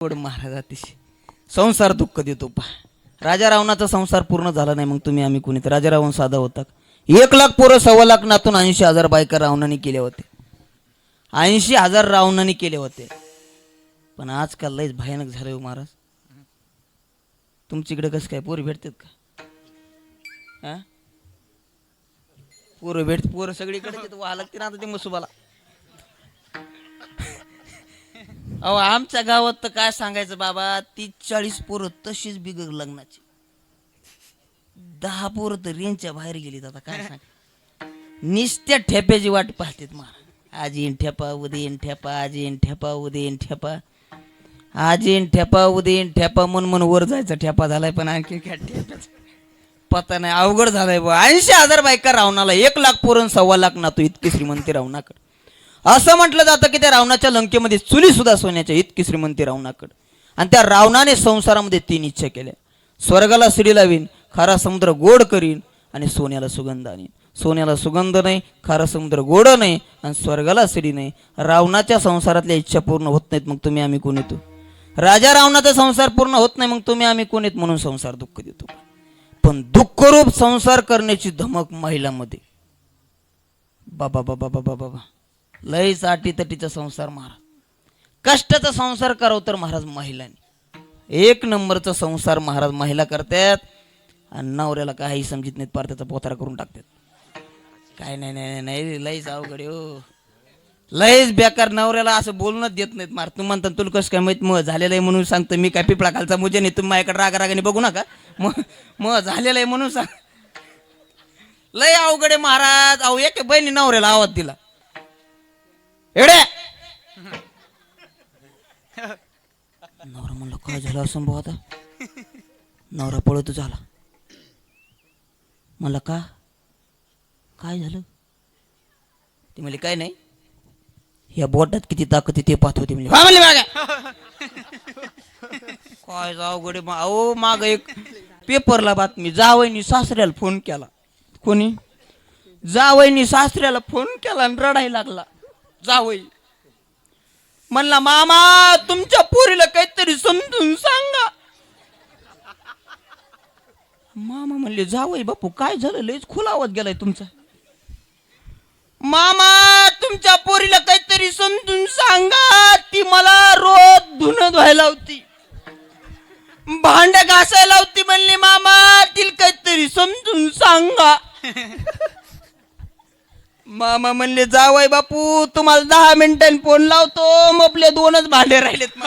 गोड महाराज अतिशय. संसार दुःख देतो पा राजा रावणाचा संसार पूर्ण झाला नाही मग तुम्ही आम्ही कुणी तर राजा रावण साधा होता? एक लाख पोरं सव्वा लाख नातून ऐंशी हजार बायका रावणाने केले होते. ऐंशी हजार रावणाने केले होते. पण आजकाल लयच भयानक झालं हो महाराज. तुमच्याकडे कसं काय पोरं भेटतात का? पोरं भेट पोरं सगळीकडे व्हा लागते ना आता ते मसुबाला. अहो आमच्या गावात तर काय सांगायचं बाबा? तीस चाळीस पोरं तशीच बिगर लग्नाची. दहा पोरं तर रेंजच्या बाहेर गेलीत आता काय सांग निस्त्या ठेप्याची वाट पाहतेत मला आज येईन ठेपा उद्या येईन ठेपा आज येईन ठेपा उद्या येईन ठेपा. आज येईन ठेपा उद्या येईन ठेपा मन मन वर जायचा ठेपा झालाय पण आणखी काय ठेपाच? पता नाही अवघड झालाय बा ऐंशी हजार बायका रावणाला एक लाख पोरण सव्वा लाख नातो इतकी श्रीमंती रावणाकडे. असं म्हटलं जातं की त्या रावणाच्या लंकेमध्ये चुली सुद्धा सोन्याच्या इतकी श्रीमंती रावणाकडे. आणि त्या रावणाने संसारामध्ये तीन इच्छा केल्या. स्वर्गाला सिडी लावीन खारा समुद्र गोड करीन आणि सोन्याला सुगंध आणीन. सोन्याला सुगंध नाही खारा समुद्र गोड नाही आणि स्वर्गाला सिडी नाही. रावणाच्या संसारातल्या इच्छा पूर्ण होत नाहीत मग तुम्ही आम्ही कोण येतो? राजा रावणाचा संसार पूर्ण होत नाही मग तुम्ही आम्ही कोण येत? म्हणून संसार दुःख देतो. पण दुःखरूप संसार करण्याची धमक महिलामध्ये. बाबा बाबा बाबा बाबा. लयच अटीतटीचा संसार महाराज कष्टाचा संसार करावं तर महाराज महिलांनी. एक नंबरचा संसार महाराज महिला करतात आणि नवऱ्याला काही समजित नाहीत पार त्याचा पोतारा करून टाकतात. काय नाही नाही नाही, नाही अवघड आहे हो. लयच बेकार नवऱ्याला असं बोलणंच देत नाहीत मार. तू म्हणता तुला कसं काय माहीत मग झालेलं आहे म्हणून सांगतो मी काय पिपळा खालचा मुजे नाही तुम्ही माझ्याकडे राग रागाने बघू नका. मग मग झालेलं आहे म्हणून सांग. लय अवघड आहे महाराज. अहो एक बहिणी नवऱ्याला आवाज दिला. एवढे? नवरा म्हणलं काय झालं असं भाऊ आता? नवरा पळत झाला म्हणलं का? काय झालं? ते म्हणले काय नाही. या बोटात किती ताकद आहे ते पाहत होते. म्हणजे "हा," म्हणले मागे. काय जाऊ गडे मा अहो माग एक पेपरला बातमी जावईनी सासऱ्याला फोन केला. कोणी? जावईनी सासऱ्याला फोन केला आणि रडायला लागला. जावई. म्हणला मामा तुमच्या पोरीला काहीतरी समजून सांगा. मामा म्हणले जावई बापू काय झालं? लयच खुलावत गेलाय तुमचा. मामा तुमच्या पोरीला काहीतरी समजून सांगा. ती मला रोज धुणं धुवायला होती भांड घासायला होती म्हणली मामा तिला काहीतरी समजून सांगा. मामा म्हणले जावय बापू तुम्हाला दहा मिनिटांनी फोन लावतो. मग आपले दोनच भांडे राहिलेत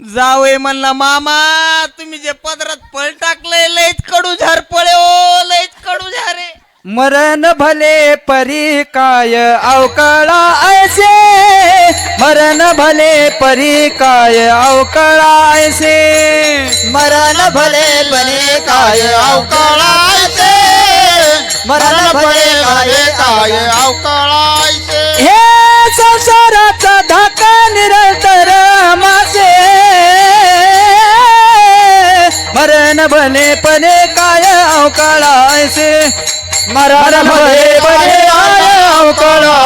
जावय म्हणला मामा तुम्ही जे पदरात पळ टाकलंय लयच कडू झार पळे ओ लयच कडू झारे मरण भले परी काय अवकाळा ऐसे मरण भले परी काय अवकाळा ऐसे मरण भले परी काय अवकाळा ऐसे मरण भले काय काय अवकाळायचे. हे संसाराचा धाका निरंतर मासे. मरण भले पणे काय अवकाळा ऐसे मरण भले पणे काय अवकाळा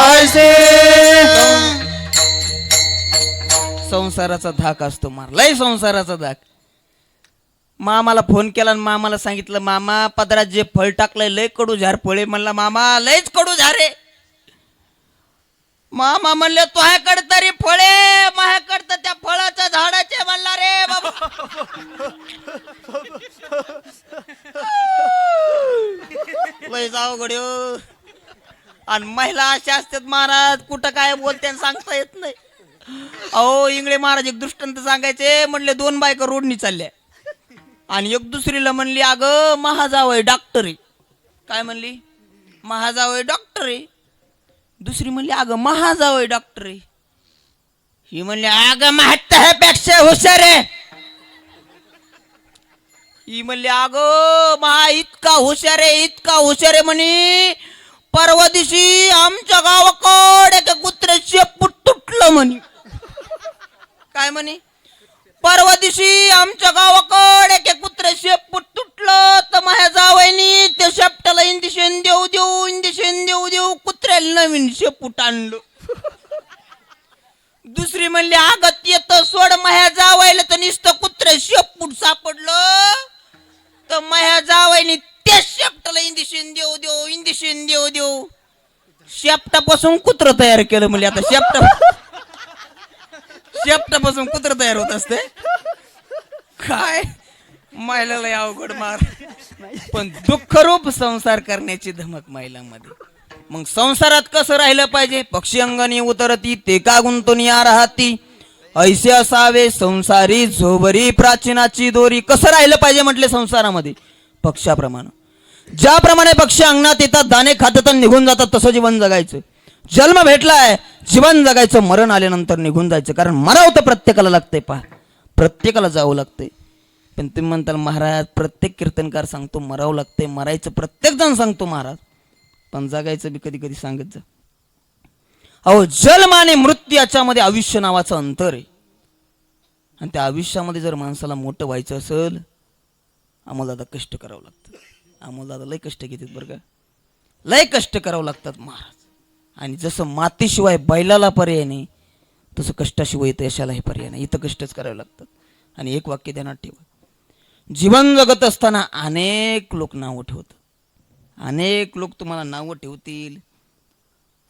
संसाराचा धाक असतो मार. लय संसाराचा धाक. मामाला फोन केला आणि मामाला सांगितलं मामा पदरात जे फळ टाकलंय लय कडू झार फळे. म्हणला मामा लयच कडू झारे मामा म्हणले तुझ्याकडे तरी फळे माझ्याकडे तर त्या फळाच्या झाडाचे. म्हणला रे बाबा. लय जाव गड्यो आणि महिला अशा असतात महाराज कुठं काय बोलते आणि सांगता येत नाही. अहो इंगळे महाराज एक दृष्टांत सांगायचे. म्हणले दोन बायका रोडनी चालल्या. आणि एक दुसरीला म्हणली अगं महाजावय डॉक्टर आहे. काय म्हणली? महाजावय डॉक्टर आहे. दुसरी म्हणली अगं महाजावय डॉक्टर आहे. ही म्हणली अगं महात्यापेक्षा हुशार आहे. ही म्हणली अगं महा इतका हुशार आहे इतका हुशार आहे म्हणे. परवा दिवशी आमच्या गावाकडे कुत्र्याचे शेपूट तुटलं म्हणे. काय म्हणे? परवा दिवशी आमच्या गावाकडे एक कुत्रे शेपूट तुटलं. तर माझ्या जावयानी त्या शेपटाला इंजेक्शन देऊ देऊ इंजेक्शन देऊ देऊ कुत्र्याला नवीन शेपूट आणलं. दुसरी म्हणली आगत येत सोड माह्या जावायला तर निसतं कुत्र शेपूट सापडलं. तर माह्या जावायनी त्या शेपटाला इंदिशेन देऊ देऊ इंदिशेन देऊ देऊ. शेपटापासून कुत्र तयार केलं म्हणजे आता शेपटा शेपटापासून कुत्र तयार होत असते? काय? महिलाला अवघड मार. पण दुःखरूप संसार करण्याची धमक महिलांमध्ये. मग संसारात कसं राहिलं पाहिजे? पक्षी अंगणी उतरती ते का गुंतून या राहती? ऐसे असावे संसारी झोबरी प्राचीनाची दोरी. कसं राहिलं पाहिजे म्हटले संसारामध्ये? पक्षाप्रमाणे. ज्याप्रमाणे पक्षी अंगणात येतात दाणे खातात निघून जातात तसं जीवन जगायचं. जन्म भेटलाय जीवन जगायचं मरण आल्यानंतर निघून जायचं. कारण मराव तर प्रत्येकाला लागतंय पहा. प्रत्येकाला जावं लागतंय. पण तुम्ही म्हणताल महाराज प्रत्येक कीर्तनकार सांगतो मरावं लागतंय. मरायचं प्रत्येक जण सांगतो महाराज. पण जगायचं बी कधी कधी सांगत जा. अहो जन्म आणि मृत्यू याच्यामध्ये आयुष्य नावाचं अंतर आहे. आणि त्या आयुष्यामध्ये जर माणसाला मोठं व्हायचं असेल आम्हाला दादा कष्ट करावं लागतं. आम्हाला दादा लय कष्ट घेतात बरं का. लय कष्ट करावं लागतात महाराज. आणि जसं मातीशिवाय बैलाला पर्याय नाही तसं कष्टाशिवाय इथं यशालाही पर्याय नाही. इथं कष्टच करावे लागतात. आणि एक वाक्य ध्यानात ठेवा. जीवन जगत असताना अनेक लोक नावं ठेवतात. अनेक लोक तुम्हाला नावं ठेवतील.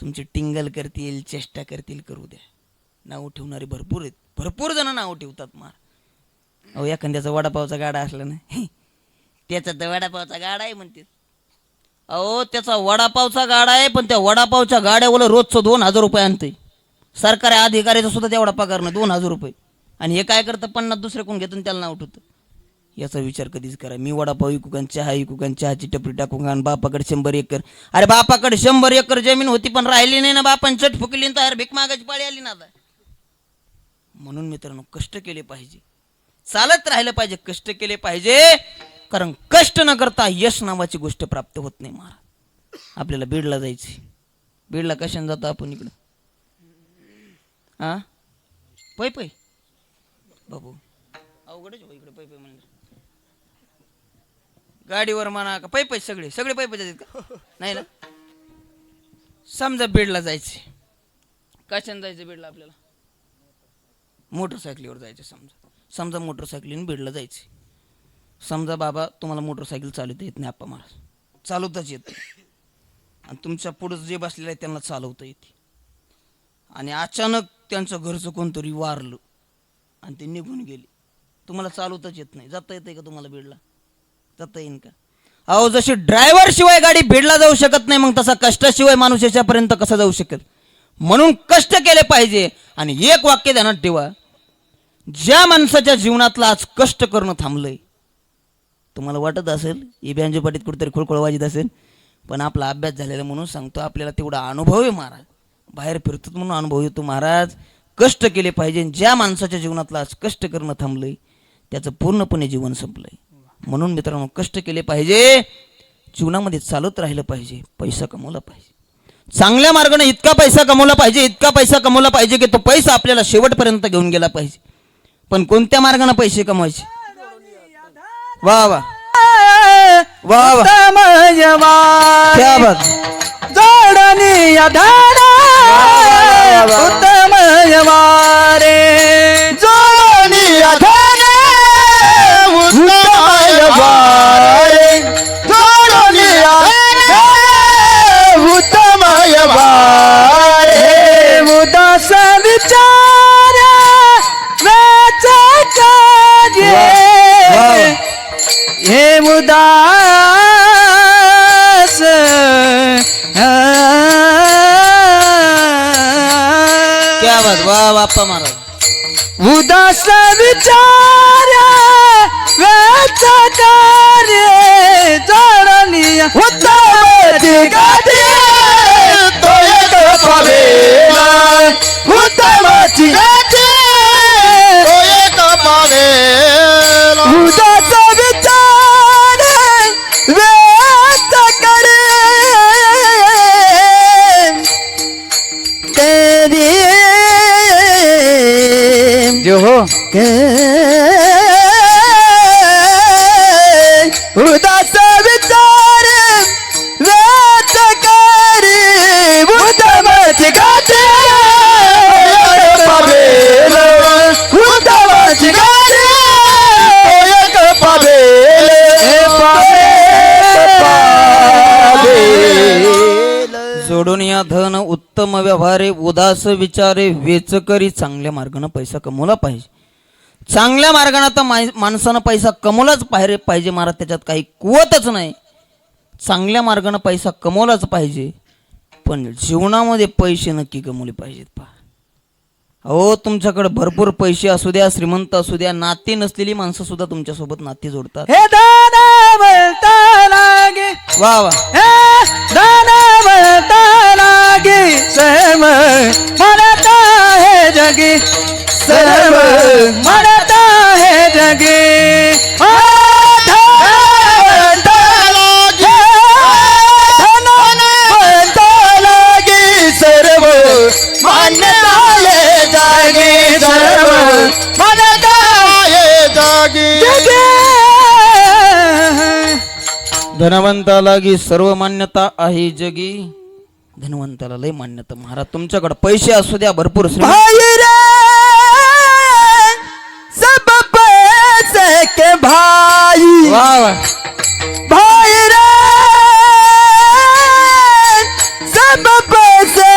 तुमची टिंगल करतील चेष्टा करतील करू द्या. नावं ठेवणारे भरपूर आहेत. भरपूर जण नावं ठेवतात मार. अहो एखाद्याचा वडापावचा गाडा असला ना त्याचा तर वडापावचा गाडा आहे म्हणतात. अहो त्याचा वडापावचा गाडा आहे पण त्या वडापावच्या गाड्यावर रोजचं दोन हजार रुपये आणते. सरकारी अधिकाऱ्याचा सुद्धा तेवढा पगार नाही दोन हजार रुपये. आणि हे काय करतं पन्नास दुसरे कोण घेतो त्याला नाव उठवतं याचा विचार कधीच करा. मी वडापाव विकू का चहा विकू का चहाची टपरी टाकू का बापाकडे शंभर एकर. अरे बापाकडे शंभर एकर जमीन होती पण राहिली नाही ना बापान चट फुकली तर भीक मागायची पाळी आली ना आता. म्हणून मित्रांनो कष्ट केले पाहिजे. चालत राहिलं पाहिजे कष्ट केले पाहिजे. कारण कष्ट न करता यश नावाची गोष्ट प्राप्त होत नाही महाराज. आपल्याला बीडला जायची बीडला कशाने जातो आपण इकडं? हा पै पै. बाबू. अवघडच हो इकडे पै पै म्हणजे गाडीवर म्हणा का पै पै सगळे. सगळे पै पै जातात का? नाही ना? समजा बीडला जायचे कशाने जायचं बीडला आपल्याला? मोटरसायकलीवर जायचं समजा. समजा मोटरसायकलीने बीडला जायचे समजा बाबा तुम्हाला मोटरसायकल चालवता येत नाही आप्पा महाराज चालवताच येत आणि तुमच्या पुढं जे बसलेलं आहे त्यांना चालवता येते. आणि अचानक त्यांचं घरचं कोणतरी वारलं आणि ते निघून गेले. तुम्हाला चालवताच येत नाही. जाता येते का तुम्हाला बीडला जाता येईन का? अहो जशी ड्रायव्हर शिवाय गाडी भिडला जाऊ शकत नाही मग तसा कष्टाशिवाय माणूस याच्यापर्यंत कसा जाऊ शकत? म्हणून कष्ट केले पाहिजे. आणि एक वाक्य ध्यानात ठेवा. ज्या माणसाच्या जीवनातलं आज कष्ट करणं थांबलंय तुम्हाला वाटत असेल ही कुठेतरी खुळखुळ वाजत असेल पण आपला अभ्यास झालेला म्हणून सांगतो आपल्याला तेवढा अनुभव आहे महाराज. बाहेर फिरतो म्हणून अनुभव येतो महाराज. कष्ट केले पाहिजे ज्या माणसाच्या जीवनातलं आज कष्ट करणं थांबलंय त्याचं पूर्णपणे जीवन संपलंय. म्हणून मित्रांनो कष्ट केले पाहिजे जीवनामध्ये चालत राहिलं पाहिजे पैसा कमवला पाहिजे. चांगल्या मार्गाने इतका पैसा कमवला पाहिजे इतका पैसा कमवला पाहिजे की तो पैसा आपल्याला शेवटपर्यंत घेऊन गेला पाहिजे. पण कोणत्या मार्गाने पैसे कमवायचे? वा वा. वा वा. उत्तमयवारे क्या बात. जोडणी धाडा उत्तमयवारे जोडणी विचार वेच कार्य जोडणी उत्तमची उत्तम व्यवहारे उदास विचारे वेचकरी चांगल्या मार्गाने पैसा कमवला पाहिजे. चांगल्या मार्गाने तर माणसानं पैसा कमवलाच पाहिजे पाहिजे महाराज त्याच्यात काही कुवतच नाही. चांगल्या मार्गाने पैसा कमवलाच पाहिजे पण जीवनामध्ये पैसे नक्की कमवले पाहिजेत पहा. अहो तुमच्याकडे भरपूर पैसे असू द्या श्रीमंत असू द्या नाते नसलेली माणसं सुद्धा तुमच्यासोबत नाते जोडतात. हे लागे. वा वा. हे सर्व जगी सर्व मरता है जगी। ओ धन सर्व मान्यता हे जागी। सर्व म्हणता आहे जागी। जगी। धनवंताला सर्व मान्यता आहे जगी। धनवंताला लय मान्यता. महाराज तुमच्याकडे पैसे असू द्या भरपूर श्रीमंत सब पैसे के भाई। वा वा. भाई रे सब पैसे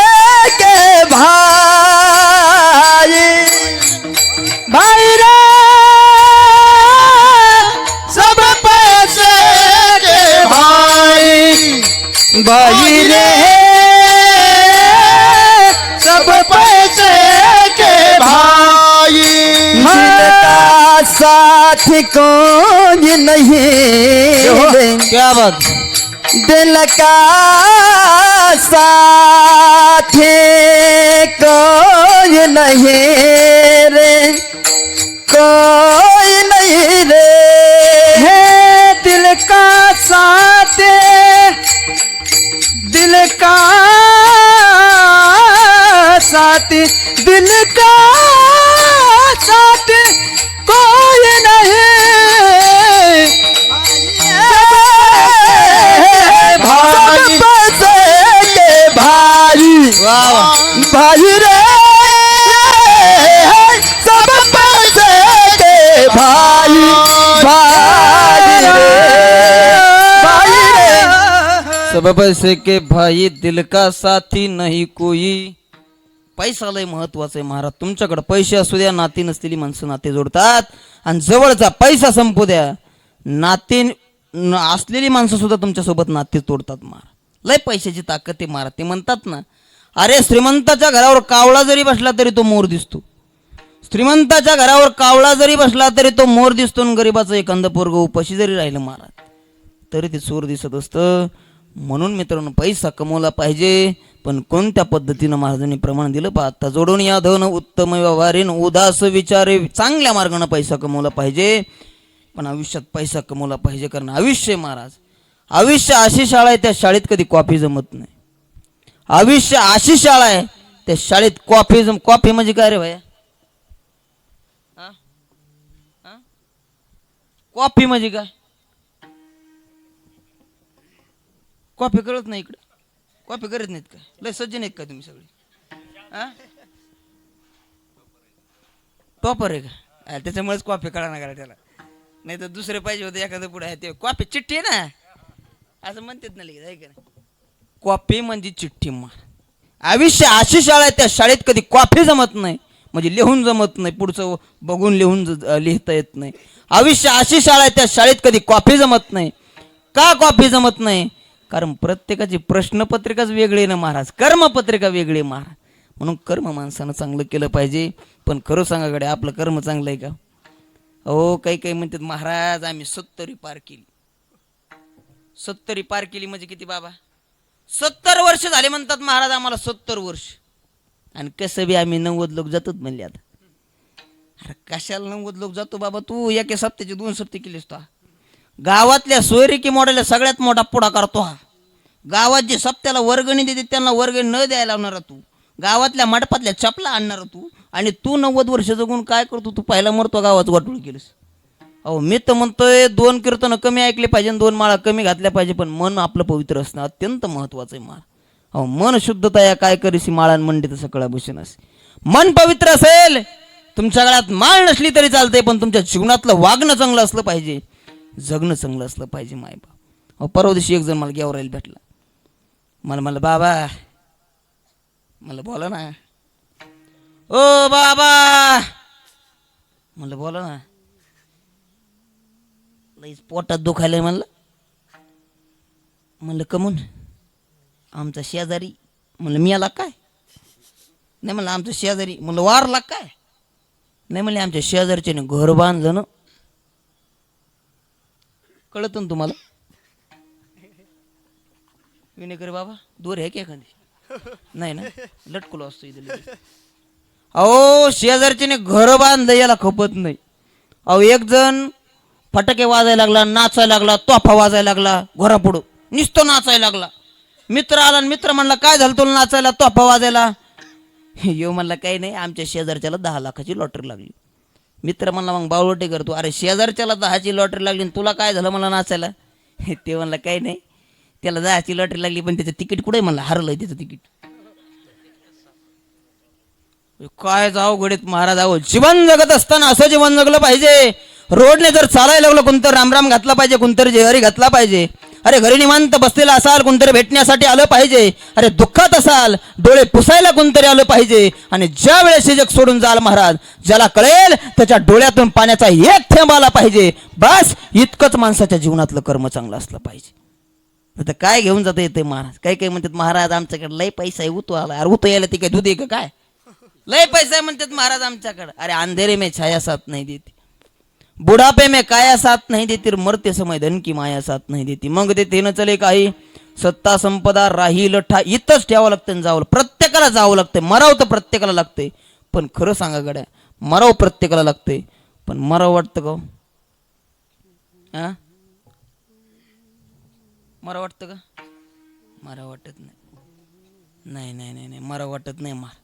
के भाई। भाई रे सब पैसे के भाई। भाई रे। साथ कोई नहीं? क्या बात. दिल का साथ कोई नहीं रे? कोई नहीं रे? है दिल का साथ? दिल का साथ? दिल का साथ? भाई रे सब पैसे के भाई भाई रे भाई रे। सब पैसे के भाई दिल का साथी नाही कोई। पैसा लय महत्वाचं आहे महाराज. तुमच्याकडे पैसे असू द्या नाती नसलेली माणसं नाते जोडतात. आणि जवळचा पैसा संपू द्या. नाते असलेली माणसं सुद्धा तुमच्यासोबत नाते तोडतात महाराज. लय पैशाची ताकद आहे महाराज ते म्हणतात ना अरे श्रीमंताच्या घरावर कावळा जरी बसला तरी तो मोर दिसतो. श्रीमंताच्या घरावर कावळा जरी बसला तरी तो मोर दिसतो आणि गरीबाचं एखादं पोरग उपाशी जरी राहिलं महाराज तरी ते चोर दिसत असतं. म्हणून मित्रांनो पैसा कमवला पाहिजे पण कोणत्या पद्धतीनं महाराजांनी प्रमाण दिलं? पाहता जोडून या धन उत्तम व्यवहारीन उदास विचारे चांगल्या मार्गानं पैसा कमवला पाहिजे पण आयुष्यात पैसा कमवला पाहिजे कारण आयुष्य महाराज. आयुष्य अशी शाळा आहे त्या शाळेत कधी कॉफी जमत नाही. आयुष्य अशी शाळा आहे त्या शाळेत कॉफी कॉफी म्हणजे काय रे भया? कॉफी म्हणजे काय? कॉफी करत नाही इकडे. कॉफी करत नाहीत काय? लय सज्जन आहेत का तुम्ही सगळे? हा? टॉपर आहे का? त्याच्यामुळेच कॉफी कळा ना करा त्याला. नाही तर दुसरे पाहिजे होते एखादं पुढे आहे ते. कॉफी चिठ्ठी आहे ना? असं म्हणतात ना लिहित आहे का नाही? कॉफी म्हणजे चिठ्ठी मार. आयुष्य अशी शाळा आहे त्या शाळेत कधी कॉफी जमत नाही म्हणजे लिहून जमत नाही पुढचं बघून लिहून ज- लिहिता येत नाही. आयुष्य अशी शाळा आहे त्या शाळेत कधी कॉफी जमत नाही. का कॉफी जमत नाही? कारण प्रत्येकाची प्रश्नपत्रिकाच वेगळी ना महाराज कर्मपत्रिका वेगळी महाराज. म्हणून कर्म माणसानं चांगलं केलं पाहिजे पण खरं सांगा आपलं कर्म चांगलं आहे का? अहो काही काही म्हणतात महाराज आम्ही सत्तरी पार केली. सत्तरी पार केली म्हणजे किती बाबा? सत्तर वर्ष झाले म्हणतात महाराज आम्हाला सत्तर वर्ष. आणि कसं बी आम्ही नव्वद लोक जातोच म्हणले आता. अरे कशाला नव्वद लोक जातो बाबा तू? एके सप्त्याचे दोन सप्ते केलेस तो. हा. गावातल्या सोयरिकी मॉडेल सगळ्यात मोठा पुढा करतो हा. गावात जे सप्त्याला वर्गणी देते त्यांना वर्गणी न द्यायला लावणारा तू. गावातल्या मंडपातल्या चपला आणणार तू. आणि तू नव्वद वर्ष जगून काय करतो? तू पहिला मरतो गावात वाटूळ केलंस. अहो मी तर म्हणतोय दोन कीर्तनं कमी ऐकले पाहिजे दोन माळा कमी घातल्या पाहिजे पण मन आपलं पवित्र असणं अत्यंत महत्वाचं आहे माळ. अहो मन शुद्धता या काय करीसी माळान मंडित सगळ्या भूषण असे. मन पवित्र असेल तुमच्या काळात माळ नसली तरी चालते पण तुमच्या जीवनातलं वागणं चांगलं असलं पाहिजे. जगणं चांगलं असलं पाहिजे मायबा अहो परवा दिवशी एक जण मला गेवर राहील भेटला. मला मला बाबा. मला बोला ना. ओ बाबा. म्हणलं बोला ना. लईच पोटात दुखायला म्हणलं. म्हणलं कमून आमचा शेजारी म्हणलं मी आला काय? नाही म्हणलं आमचं शेजारी म्हणलं वारला काय? नाही म्हणले आमच्या शेजारच्याने घर बांधलं ना. कळत ना तुम्हाला? विनेकर बाबा दूर आहे की एखादी? नाही ना? लटकलो असतो इथे अहो शेजारच्याने घर बांधलं याला खपत नाही. अहो एक जण फटाके वाजायला लागला नाचायला लागला तोफा वाजायला लागला घोरापुढं. निसतो नाचायला लागला. मित्र आला आणि मित्र म्हणला काय झालं तुला नाचायला? तोफा वाजायला? यो म्हणला काही नाही आमच्या शेजारच्याला दहा लाखाची लॉटरी लागली. मित्र म्हणला मग बावळटे करतो अरे शेजारच्याला दहाची लॉटरी लागली आणि तुला काय झालं मला नाचायला? ते म्हणलं काही नाही त्याला दहाची लॉटरी लागली पण त्याचं तिकीट कुठे म्हणलं हरलंय त्याचं तिकीट. काय जाऊ घडीत महाराज आहो जीवन जगत असताना असं जीवन जगलं पाहिजे. रोडने जर चालायला लागलं कोणतं रामराम घातला पाहिजे कोणतरी जेहरी घातला पाहिजे. अरे घरी निवांत बसलेला असाल कोणतरी भेटण्यासाठी आलं पाहिजे. अरे दुःखात असाल डोळे पुसायला कोणतरी आलं पाहिजे. आणि ज्या वेळेस जग सोडून जाल महाराज ज्याला कळेल त्याच्या डोळ्यातून पाण्याचा एक थेंब आला पाहिजे. बस इतकंच माणसाच्या जीवनातलं कर्म चांगलं असलं पाहिजे. तर काय घेऊन जाता येते महाराज? काही काही म्हणतात महाराज आमच्याकडे लय पैसा आहे उतो आला अरे उतो यायला ती काय दूध आहे का काय? लय पैसा आहे म्हणतात महाराज आमच्याकडे. अरे अंधेरे में छाया साथ नाही देते. बुढ़ापे में काया साथ नहीं देती मरते समय धन की माया साथ नहीं देती। मग ते न चले काही। सत्ता संपदा राही लठा इथंच ठेवावं लागतं आणि जावं प्रत्येकाला जावं लागतं मराव तर प्रत्येकाला लागते पण खरं सांगा गड्या मराव प्रत्येकाला लागते पण मराव वाटतं का हो? हा? मरा वाटतं का? मरा वाटत नाही. नाही नाही नाही नाही. मरा वाटत नाही मार.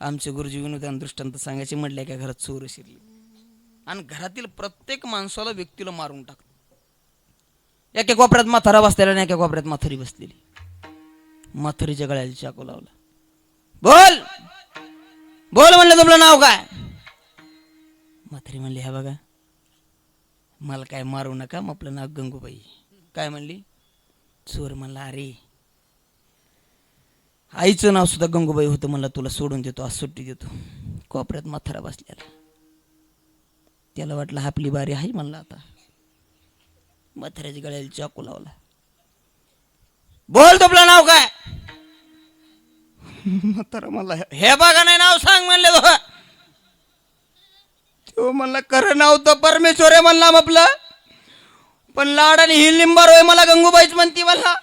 आमचे गुरुजी विनोदान दृष्टांत सांगायचे म्हटले का घरात चोर शिरली. आणि घरातील प्रत्येक माणसाला व्यक्तीला मारून टाकतो एका कोपऱ्यात माथारा बसलेला आणि एका कोपऱ्यात म्हातारी बसलेली. म्हातारीच्या गळ्याला चाकू लावला. बोल! बोल म्हणलं तुमलं नाव काय? म्हातारी म्हणली हा बघा मला काय मारू नका मग आपलं नाव गंगूबाई. काय म्हणली? चोर म्हणला अरे आईचं नाव सुद्धा गंगूबाई होतं म्हणलं तुला सोडून देतो आज सुट्टी देतो. कोपऱ्यात माथारा बसलेला. त्याला वाटलं आपली बारी आहे म्हणलं आता. म्हाताऱ्याच्या गळ्याला चाकू लावला. बोल तुपलं नाव काय? म्हातारा म्हणला हे बघा नाही नाव सांग म्हणले तो. तो म्हणला खरं नाव तर परमेश्वर आहे म्हणला आपलं. पण लाड आणि हिल लिंबार होय मला गंगूबाईच म्हणती मला.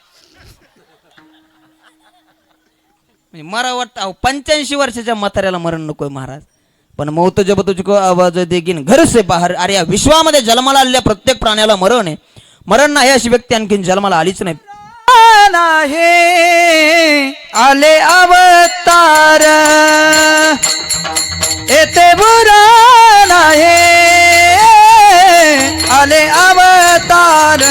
म्हणजे मरा वाटतं पंच्याऐंशी वर्षाच्या म्हाताऱ्याला मरण नकोय महाराज. पण मौत जब तुझको आवाज देगीन. घर से बाहेर. अरे या विश्वामध्ये जन्माला आलेल्या प्रत्येक प्राण्याला मरण आहे. मरण नाही अशी व्यक्ती आणखीन जन्माला आलीच नाही. आहे आले अवतार. येते बुरा आहे आले अवतार.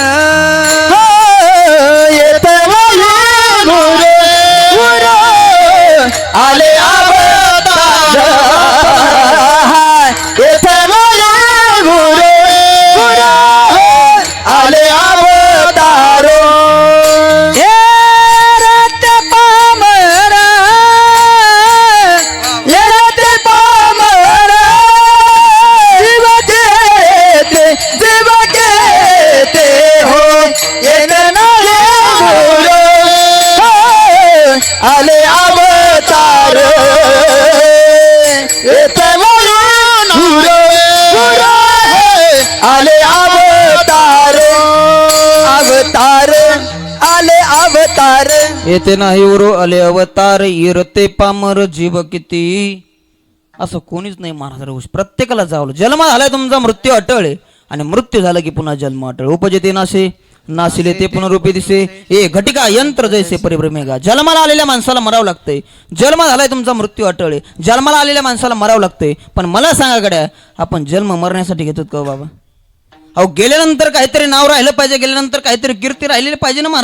येते नाही उरो आले अवतार इरते पामर जीव किती? असं कोणीच नाही महाराज रोष प्रत्येकाला जावलं. जन्म झालाय तुमचा मृत्यू अटळ आहे. आणि मृत्यू झाला की पुन्हा जन्म अटळ. उपजेते नासे नाशिले ते पुनरुपी दिसे. ए घटिका यंत्र जैसे परिभ्रमेगा जन्माला आलेल्या माणसाला मरावं लागतंय. जन्म झालाय तुमचा मृत्यू अटळे आहे. जन्माला आलेल्या माणसाला मरावं लागतंय. पण मला सांगा गड्या आपण जन्म मरण्यासाठी घेतो का हो बाबा? अहो गेल्यानंतर काहीतरी नाव राहिलं पाहिजे गेल्यानंतर काहीतरी कीर्ती राहिलेली पाहिजे ना महाराज?